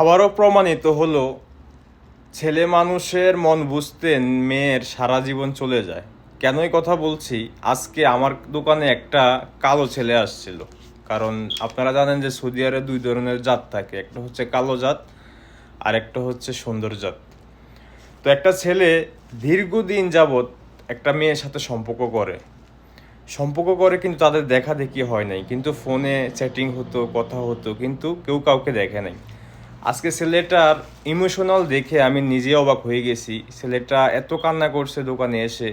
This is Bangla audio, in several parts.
আবারও প্রমাণিত হলো, ছেলে মানুষের মন বুঝতে মেয়ের সারা জীবন চলে যায়। কেনই কথা বলছি, আজকে আমার দোকানে একটা কালো ছেলে আসছিল। কারণ আপনারা জানেন যে সৌদি আরবে দুই ধরনের জাত থাকে, একটা হচ্ছে কালো জাত আর একটা হচ্ছে সুন্দর জাত। তো একটা ছেলে দীর্ঘদিন যাবৎ একটা মেয়ের সাথে সম্পর্ক করে। সম্পর্ক করে কিন্তু তাদের দেখা দেখি হয় নাই, কিন্তু ফোনে চ্যাটিং হতো, কথা হতো, কিন্তু কেউ কাউকে দেখে নাই। আজকে ছেলেটার ইমোশনাল দেখে আমি নিজে অবাক হয়ে গেছি। ছেলেটা এত কান্না করছে দোকানে এসে।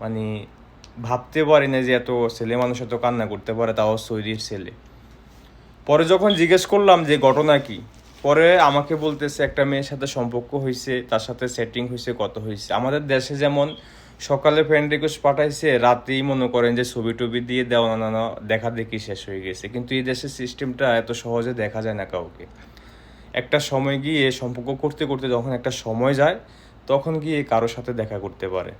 মানে ভাবতে পারি না যে এত ছেলে মানুষ এত কান্না করতে পারে, তাও সৈরির ছেলে। পরে যখন জিজ্ঞেস করলাম যে, ঘটনা কি? পরে আমাকে বলতেছে, একটা মেয়ের সাথে সম্পর্ক হয়েছে তার সাথে সেটিং হয়েছে কত হয়েছে আমাদের দেশে যেমন সকালে ফ্রেন্ড রিকোয়েস্ট পাঠাইছে, রাতেই মনে করেন যে ছবি টবি দিয়ে দেওয়া না দেখা দেখি শেষ হয়ে গেছে। কিন্তু এই দেশের সিস্টেমটা এত সহজে দেখা যায় না কাউকে। একটা সময় গিয়ে সম্পর্ক করতে করতে যখন একটা সময় যায়, তখন গিয়ে কারোর সাথে দেখা করতে পারে।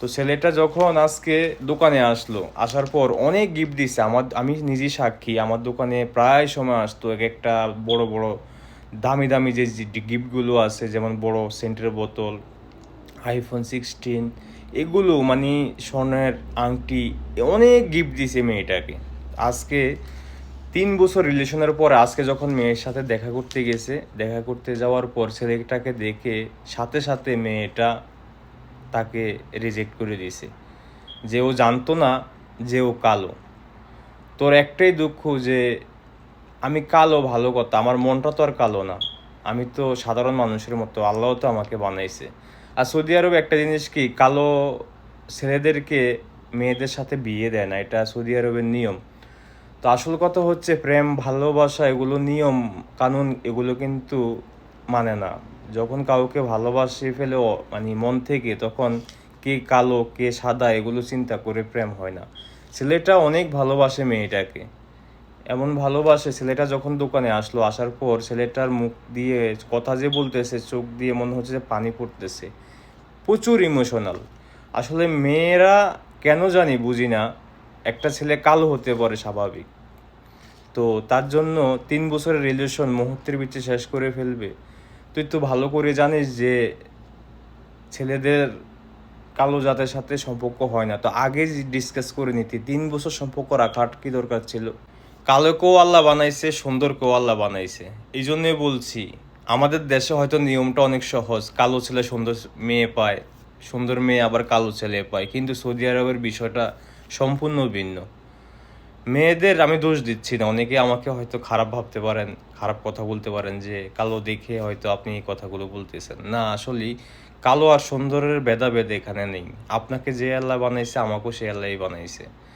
তো ছেলেটা যখন আজকে দোকানে আসলো, আসার পর অনেক গিফট দিছে। আমার, আমি নিজে সাক্ষী, আমার দোকানে প্রায় সময় আসতো। এক একটা বড় বড়, দামি দামি যে গিফটগুলো আছে, যেমন বড় সেন্টের বোতল আইফোন সিক্সটিন এগুলো মানে স্বর্ণের আংটি অনেক গিফট দিছে মেয়েটাকে। আজকে তিন বছর রিলেশনের পর আজকে যখন মেয়ের সাথে দেখা করতে গেছে, দেখা করতে যাওয়ার পর ছেলেটাকে দেখে সাথে সাথে মেয়েটা তাকে রিজেক্ট করে দিয়েছে। যে ও জানতো না যে ও কালো। তোর একটাই দুঃখ যে আমি কালো ভালো কথা, আমার মনটা তো আর কালো না। আমি তো সাধারণ মানুষের মতো, আল্লাহ তো আমাকে বানাইছে। আর সৌদি আরবে একটা জিনিস কি, কালো ছেলেদেরকে মেয়েদের সাথে বিয়ে দেয় না, এটা সৌদি আরবের নিয়ম। তো আসল কথা হচ্ছে প্রেম, ভালোবাসা এগুলো নিয়ম, কানুন এগুলো কিন্তু মানে না। যখন কাউকে ভালোবাসে ফেলে মানে মন থেকে, তখন কে কালো, কে সাদা এগুলো চিন্তা করে প্রেম হয় না। ছেলেটা অনেক ভালোবাসে মেয়েটাকে। এমন ভালোবাসে, ছেলেটা যখন দোকানে আসলো, আসার পর ছেলেটার মুখ দিয়ে কথা যে বলতেছে, চোখ দিয়ে মনে হচ্ছে যে পানি পড়তেছে। প্রচুর ইমোশনাল আসলে মেয়েরা কেন জানি বুঝি না। একটা ছেলে কালো হতে পারে স্বাভাবিক। তো তার জন্য তিন বছরের রিলেশন মুহূর্তের ভিতরে শেষ করে ফেলবে। তুই তো ভালো করে জানিস যে ছেলেদের কালো জাতের সাথে সম্পর্ক হয় না। তো আগে ডিসকাস করে নিতি, তিন বছর সম্পর্ক রাখার কি দরকার ছিল? কালোকেও আল্লাহ বানাইছে সুন্দরকেও আল্লাহ বানাইছে। এই জন্যই বলছি, আমাদের দেশে হয়তো নিয়মটা অনেক সহজ। কালো ছেলে সুন্দর মেয়ে পায়, সুন্দর মেয়ে আবার কালো ছেলে পায়। কিন্তু সৌদি আরবের বিষয়টা সম্পূর্ণ ভিন্ন। মেয়েদের আমি দোষ দিচ্ছি না। অনেকে আমাকে হয়তো খারাপ ভাবতে পারেন, খারাপ কথা বলতে পারেন যে, কালো দেখে হয়তো আপনি এই কথাগুলো বলতেছেন। না, আসলেই কালো আর সুন্দরের ভেদাভেদ এখানে নেই। আপনাকে যে আল্লাহ বানাইছে, আমাকেও সে আল্লাহই বানাইছে।